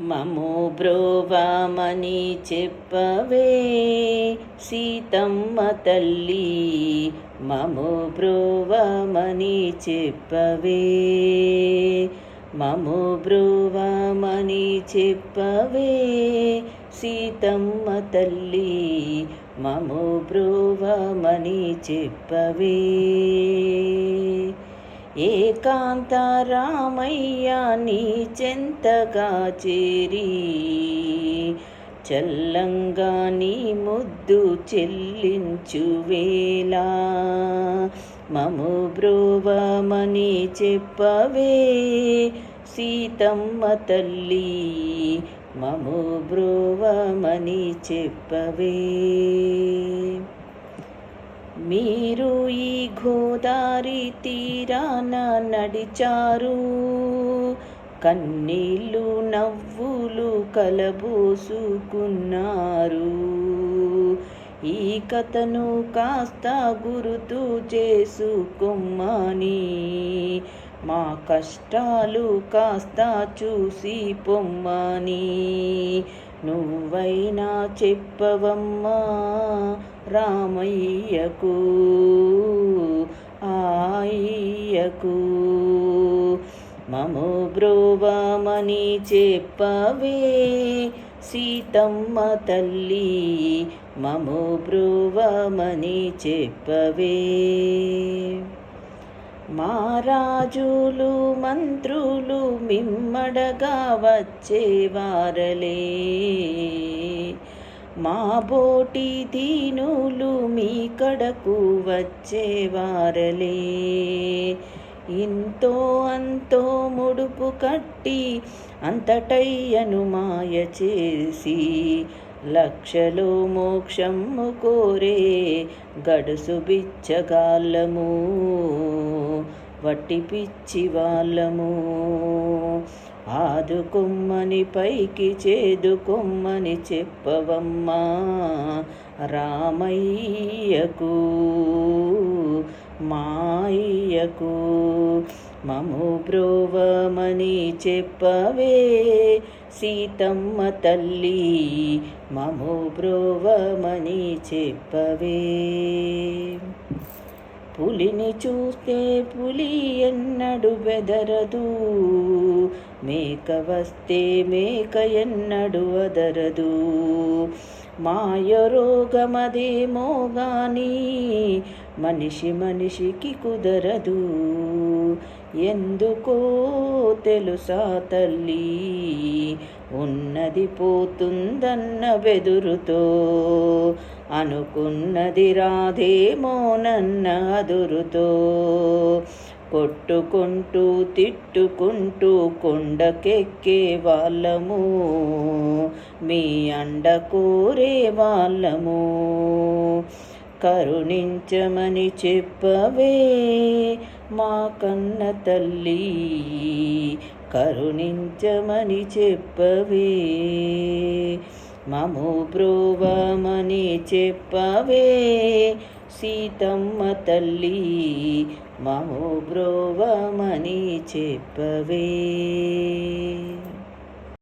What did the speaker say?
మము బ్రోవామని చెప్పవే సీతమ్మ తల్లి. మము బ్రోవామని చెప్పవే. మము బ్రోవామని చెప్పవే సీతమ్మ తల్లి. మము బ్రోవామని చెప్పవే. ఏకాంత రామయ్య నీ చెంతగా చేరి చల్లంగా నీ ముద్దు చెల్లించువేలా మము బ్రోవమని చెప్పవే సీతమ్మ తల్లి మము బ్రోవమని చెప్పవే. మీరు ఈ గోదారి తీరాన నడిచారు. కన్నీళ్ళు నవ్వులు కలబోసుకున్నారు. ఈ కథను కాస్త గుర్తు చేసుకొమ్మని మా కష్టాలు కాస్త చూసి పొమ్మని. నువ్వైనా చెప్పవమ్మా రామయ్యకు ఆయకు మము బ్రోవమని చెప్పవే సీతమ్మ తల్లి మము బ్రోవమని చెప్పవే. రాజులు మంత్రులు మిమ్మడగా వచ్చేవారలే. మా బోటి దీనులు మీ కడకు వచ్చేవారలే. ఇంతో అంతో ముడుపు కట్టి అంతటయ్యను మాయ చేసి లక్షలు మోక్షము కోరే గడుసు బిచ్చగాళ్ళము. వట్టి పిచ్చి వాళ్ళము ఆదుకొమ్మని పైకి చేదుకొమ్మని చెప్పవమ్మా రామయ్యకు మాయ్యకు. మము బ్రోవమని చెప్పవే సీతమ్మ తల్లి మము బ్రోవమని చెప్పవే. పులిని చూస్తే పులి ఎన్నడు బెదరదు. మేక వస్తే మేక ఎన్నడు అదరదు. మాయ రోగమదేమో గాని మనిషి మనిషికి కుదరదు. ఎందుకో తెలుసా తల్లి? ఉన్నది పోతుందన్న బెదురుతో అనుకున్నది రాధేమోనన్న అదురుతో. కొట్టుకుంటూ తిట్టుకుంటూ కొండకెక్కే వాళ్ళము. మీ అండ కోరే వాళ్ళము. కరుణించమని చెప్పవే. మా కన్న తల్లి కరుణించమని చెప్పవే. మము బ్రోవమని చెప్పవే. సీతమ్మ తల్లి మము బ్రోవమని చెప్పవే.